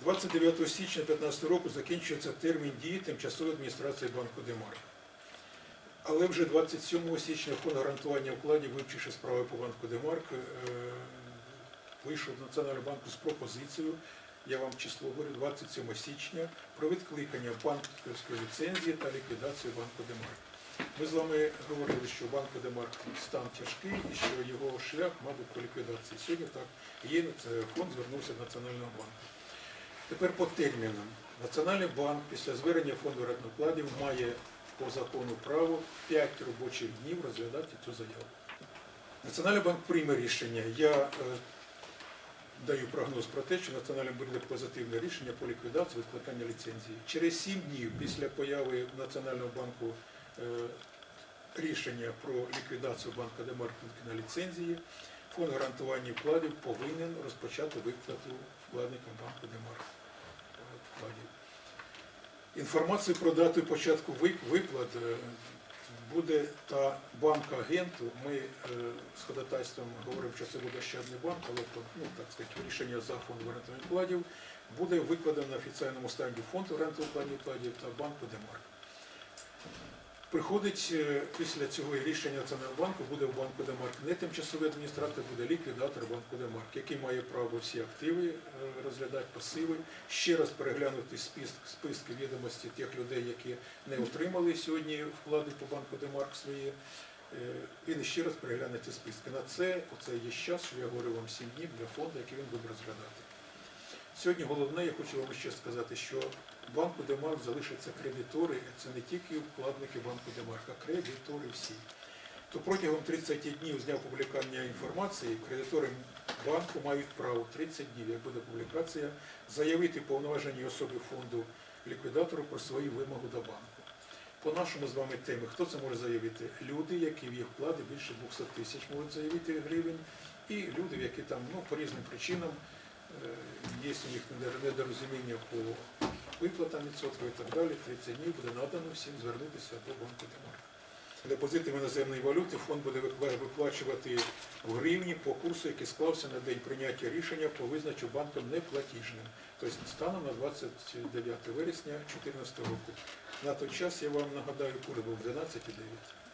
29 січня 2015 року закінчується термін дії тимчасової адміністрації банку Демарк. Але вже 27 січня фонд гарантування вкладів, вивчивши справи по банку Демарк, е, вийшов до Національного банку з пропозицією, я вам число говорю, 27 січня, про відкликання банківської ліцензії та ліквідацію банку Демарк. Ми з вами говорили, що у банку Демарк стан тяжкий і що його шлях, мабуть, по ліквідації. Сьогодні так є, фонд звернувся до Національного банку. Тепер по термінам. Національний банк після звернення фонду вкладів має по закону право 5 робочих днів розглядати цю заяву. Національний банк прийме рішення. Я е, даю прогноз про те, що Національний банк буде позитивне рішення по ліквідації відкликання ліцензії. Через 7 днів після появи Національного банку е, рішення про ліквідацію банка Демарк на ліцензії, фонд гарантування вкладів повинен розпочати виплату вкладникам банку Демарк е. Інформацію про дату початку вип- виплат е, буде та банк-агенту. Ми е, з ходатайством говоримо, що це буде ще один банк, але ну, так сказати, рішення за фонд гарантових вкладів буде викладено на офіційному стенді фонду гарантових вкладів та банку Демарк. Приходить е, після цього рішення Національного буде в банку Демарк не тимчасовий адміністратор, буде ліквідатор банку Демарк, який має право всі активи е, розглядати, пасиви, ще раз переглянути списки відомості тих людей, які не отримали сьогодні вклади по банку Демарк свої. е, Він ще раз перегляне ці списки. На це оце є час, що я говорю вам 7 днів для фонду, який він буде розглядати. Сьогодні головне, я хочу вам ще сказати, що банку Демарк залишаться кредитори, це не тільки вкладники банку Демарк, а кредитори всі. То протягом 30 днів з дня публікування інформації кредитори банку мають право 30 днів, як буде публікація, заявити повноваженій особі фонду ліквідатору про свої вимоги до банку. По нашому з вами темі, хто це може заявити? Люди, які в їх вклади більше 200 тисяч можуть заявити гривень, і люди, які там ну, по різним причинам е, є у них недорозуміння по виплатам відсотків і так далі, 30 днів буде надано всім звернутися до банку Демарк. Депозити в іноземної валюти фонд буде виплачувати в гривні по курсу, який склався на день прийняття рішення по визначу банком неплатіжним, тобто станом на 29 вересня 2014 року. На той час я вам нагадаю, курс був 12,9.